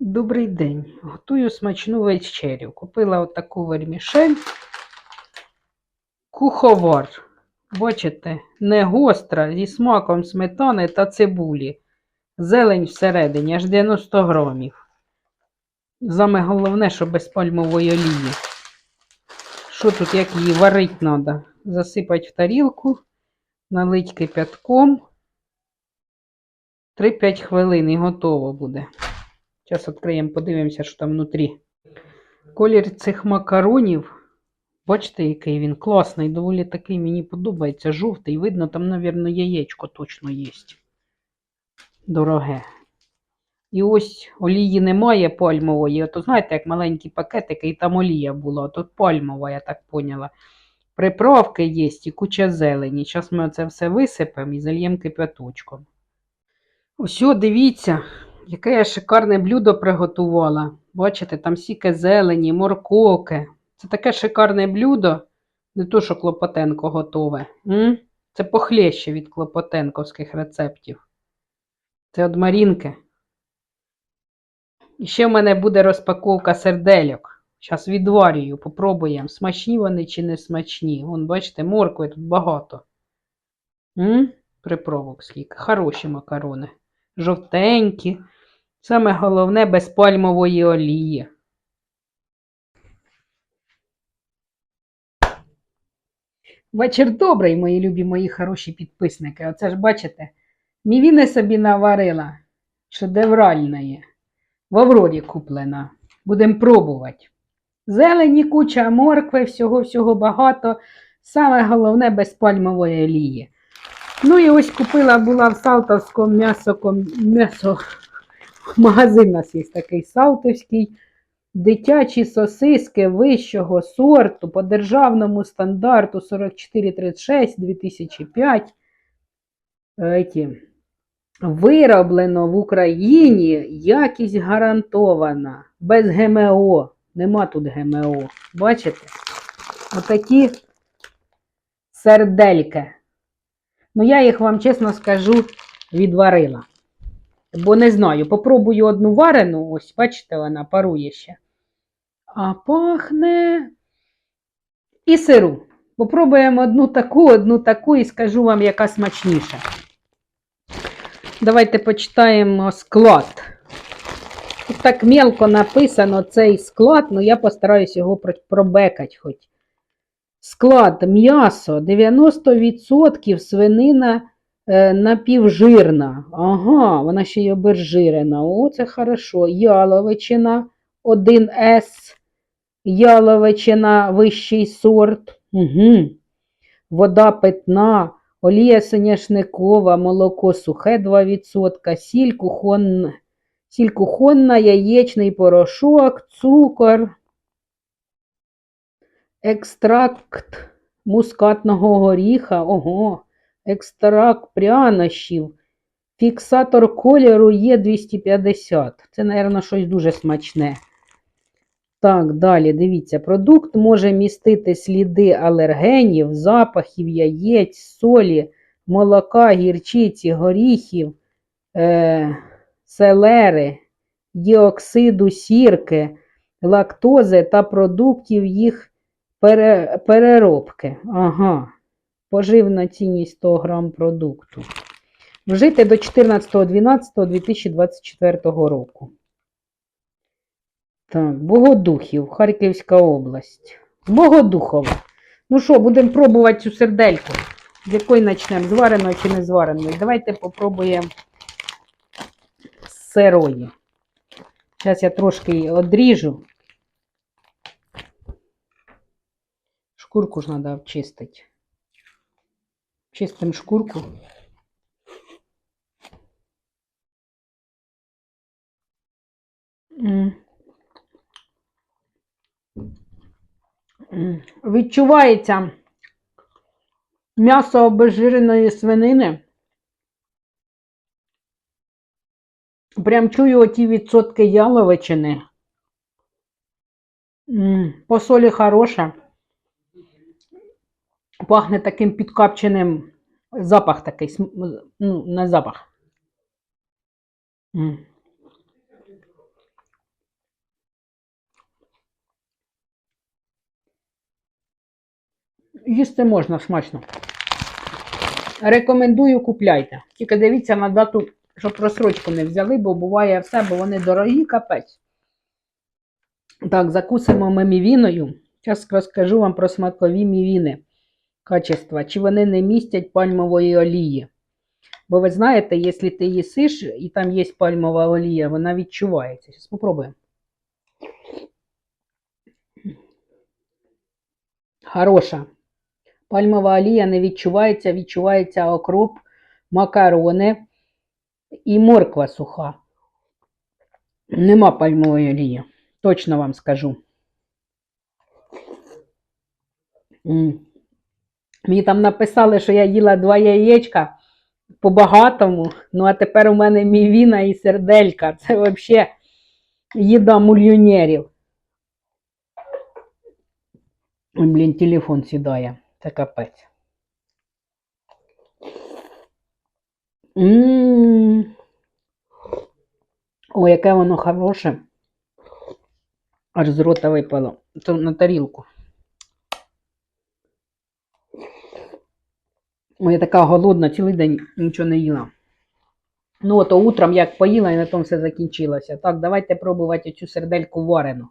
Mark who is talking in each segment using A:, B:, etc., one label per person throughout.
A: Добрий день. Готую смачну вечерю. Купила отаку вермішель. Куховар. Бачите, не гостра, зі смаком сметани та цибулі. Зелень всередині, аж 90 грамів. Саме головне, що без пальмової олії. Що тут, як її варити треба? Засипати в тарілку, налить кипятком. 3-5 хвилин і готово буде. Зараз відкриємо, подивимося, що там внутрі. Колір цих макаронів, бачите, який він класний, доволі такий мені подобається. Жовтий. Видно, там, мабуть, яєчко точно є. Дороге. І ось олії немає пальмової. Ото знаєте, як маленькі пакетики, і там олія була. Тут пальмова, я так поняла. Приправки є і куча зелені. Зараз ми це все висипемо і зальємо кипяточком. Ось, дивіться, яке я шикарне блюдо приготувала. Бачите, там стільки зелені, морковки. Це таке шикарне блюдо. Не то, що Клопотенко готове. М? Це похлеще від клопотенковських рецептів. Це від Марінки. І ще в мене буде розпаковка сердельок. Зараз відварюю, попробуємо, смачні вони чи не смачні. Вон, бачите, моркви тут багато. М? Приправок скільки. Хороші макарони. Жовтенькі. Саме головне без пальмової олії. Вечір добрий, мої любі, мої хороші підписники. Оце ж бачите, мівіни собі наварила. Шедевральне. В Аврорі куплена. Будемо пробувати. Зелені куча, моркви, всього-всього багато. Саме головне без пальмової олії. Ну і ось купила була в Салтовському м'ясо. Магазин у нас є такий Салтовський. Дитячі сосиски вищого сорту по державному стандарту 4436 2005. Еті. Вироблено в Україні якість гарантована. Без ГМО. Нема тут ГМО. Бачите? Отакі сердельки. Ну, я їх вам чесно скажу, відварила. Бо не знаю, попробую одну варену, ось, бачите, вона парує ще. А пахне і сиру. Попробуємо одну таку, одну таку і скажу вам, яка смачніша. Давайте почитаємо склад. Тут так мелко написано цей склад, але я постараюсь його пробекати хоч. Склад м'ясо 90% свинина напівжирна. Ага, вона ще й обезжирена. О, це хорошо. Яловичина 1С. Яловичина вищий сорт. Угу. Вода питна, олія соняшникова, молоко сухе 2%, сіль кухонна, сіль кухонна, яєчний порошок, цукор. Екстракт мускатного горіха, ого, екстракт прянощів, фіксатор кольору є 250. Це, мабуть, щось дуже смачне. Так, далі, дивіться, продукт може містити сліди алергенів, запахів, яєць, солі, молока, гірчиці, горіхів, е, селери, діоксиду сірки, лактози та продуктів їх Пере, переробки. Ага. Поживна цінність 100 грам продукту. Вжити до 14.12.2024 року. Так, Богодухів, Харківська область. Богодухова. Ну що, будемо пробувати цю сердельку. З якої почнемо? З вареної чи не з вареної? Давайте попробуємо з сирої. Зараз я трошки її одріжу. Шкурку ж треба обчистити. Чистим шкурку. Відчувається м'ясо обезжиреної свинини. Прям чую оті відсотки яловичини. По солі хороша пахне таким підкапченим запах такий, ну, на запах. Їсти можна смачно. Рекомендую купляйте. Тільки дивіться на дату, щоб просрочку не взяли, бо буває все, бо вони дорогі капець. Так, закусимо ми мівіною. Зараз розкажу вам про смакові мівіни. Качества. Чи вони не містять пальмової олії? Бо ви знаєте, якщо ти їсиш і там є пальмова олія, вона відчувається. Зараз спробуємо. Хороша. Пальмова олія не відчувається, відчувається окроп, макарони і морква суха. Нема пальмової олії. Точно вам скажу. Мені там написали, що я їла два яєчка по-багатому. Ну, а тепер у мене мівіна і серделька. Це взагалі їда мільйонерів. Ой, Блін, телефон сідає. Це капець. М. Ой, яке воно хороше. Аж з рота випало. То на тарілку. Я така голодна, цілий день нічого не їла. Ну, ото утром як поїла і на тому все закінчилося. Так, давайте пробувати цю сердельку варену.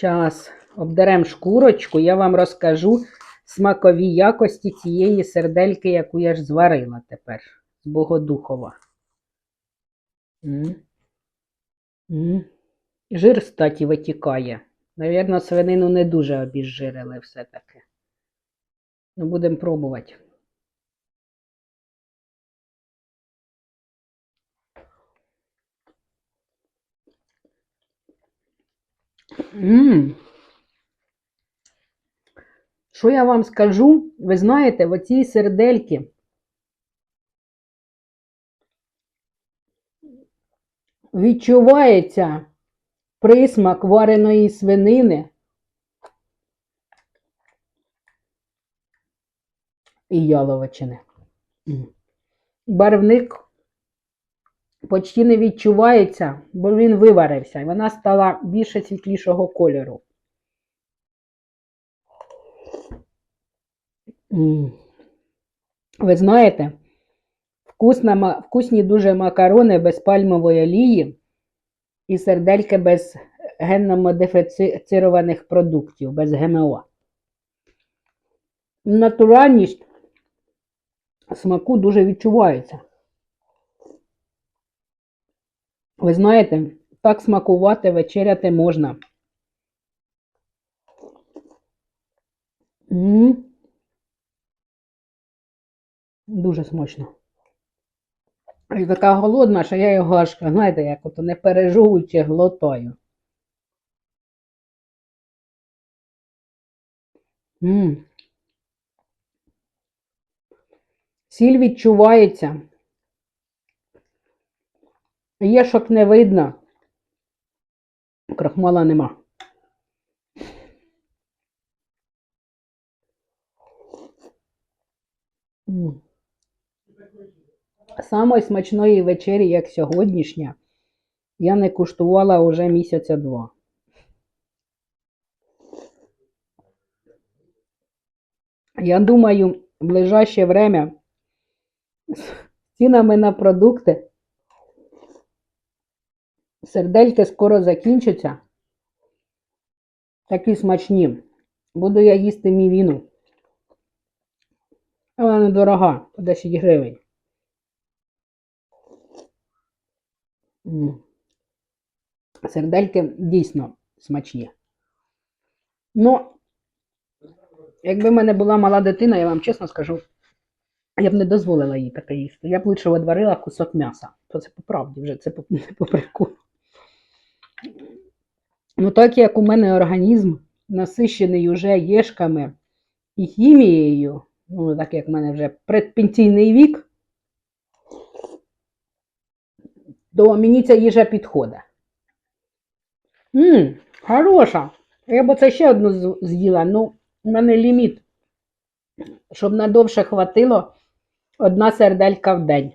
A: Зараз обдеремо шкурочку, я вам розкажу смакові якості цієї сердельки, яку я ж зварила тепер з Богодухова. М? М? Жир, кстати, витікає. Навірно, свинину не дуже обізжирили все-таки. Ну, будемо пробувати. Мм. Що я вам скажу? Ви знаєте, в оцій сердельки відчувається присмак вареної свинини і яловичини. Барвник почти не відчувається, бо він виварився, і вона стала більше світлішого кольору. Ви знаєте, вкусна, вкусні дуже макарони без пальмової олії і сердельки без генно-модифіцированих продуктів, без ГМО. Натуральність смаку дуже відчувається. Ви знаєте, так смакувати, вечеряти можна. М. Дуже смачно. І така голодна, що я його аж, знаєте, як ото не пережовуючи глотаю. М. Сіль відчувається. Єшок не видно. Крахмала нема. М. Самої смачної вечері, як сьогоднішня, я не куштувала уже місяця два. Я думаю, в ближайшее время з цінами на продукти сердельки скоро закінчаться. Такі смачні. Буду я їсти мівіну. Вона недорога, по 10 гривень. Сердельки дійсно смачні. Ну, якби в мене була мала дитина, я вам чесно скажу, я б не дозволила їй таке їсти. Я б лише відварила кусок м'яса. То це по правді вже, це по, по приколу. Ну, так як у мене організм насищений уже єшками і хімією, ну, так як в мене вже предпенсійний вік, то мені ця їжа підходить. Ммм, хороша. Я б оце ще одну з'їла, ну, у мене ліміт. Щоб надовше хватило одна серделька в день.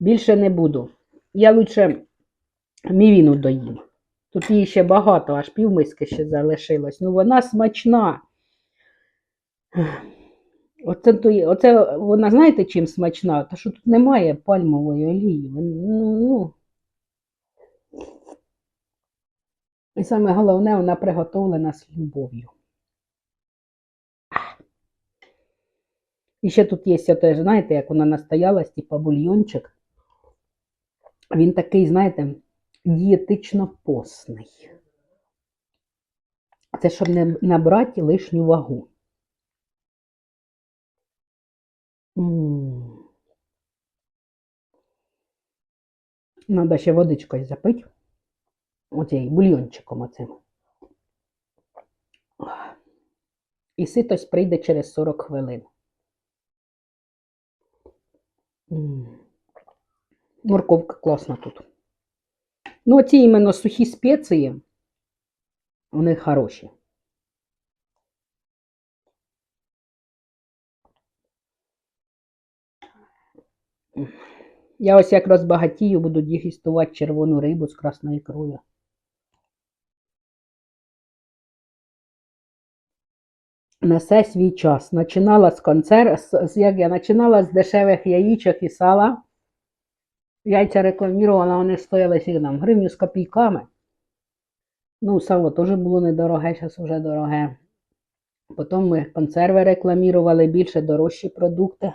A: Більше не буду. Я лучше мівіну доїм. Тут її ще багато, аж півмиски ще залишилось. Ну вона смачна. Оце, оце вона, знаєте, чим смачна? Та що тут немає пальмової олії. Ну, ну. І саме головне, вона приготовлена з любов'ю. І ще тут є теж, знаєте, як вона настоялась, типа бульйончик. Він такий, знаєте, дієтично посний. Це щоб не набрати лишню вагу. Надо ще водичкою запити. Оцей бульйончиком оцим. І ситость прийде через 40 хвилин. Морковка класна тут. Ну, ці іменно сухі спеції, вони хороші. Я ось як розбагатію, буду дегустувати червону рибу з красною ікрою. Несе свій час. Начинала з концерт, як я починала з дешевих яєчок і сала. Яйця рекламувала, вони стояли скільки там, гривню з копійками. Ну, сало теж було недороге, зараз вже дороге. Потім ми консерви рекламували, більше дорожчі продукти.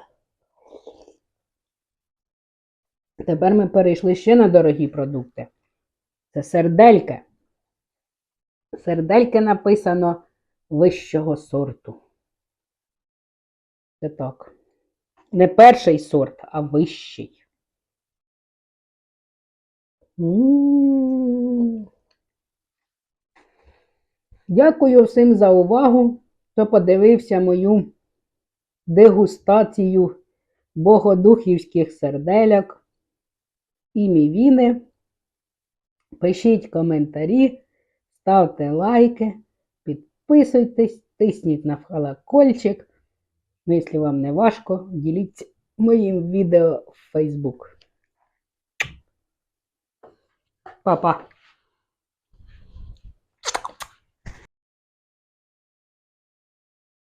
A: Тепер ми перейшли ще на дорогі продукти. Це сердельки. Сердельки написано вищого сорту. Це так. Не перший сорт, а вищий. М. Дякую всім за увагу, хто подивився мою дегустацію богодухівських серделяк і мівіни. Пишіть коментарі, ставте лайки, підписуйтесь, тисніть на колокольчик. Ну, якщо вам не важко, діліться моїм відео в Facebook. Па-па!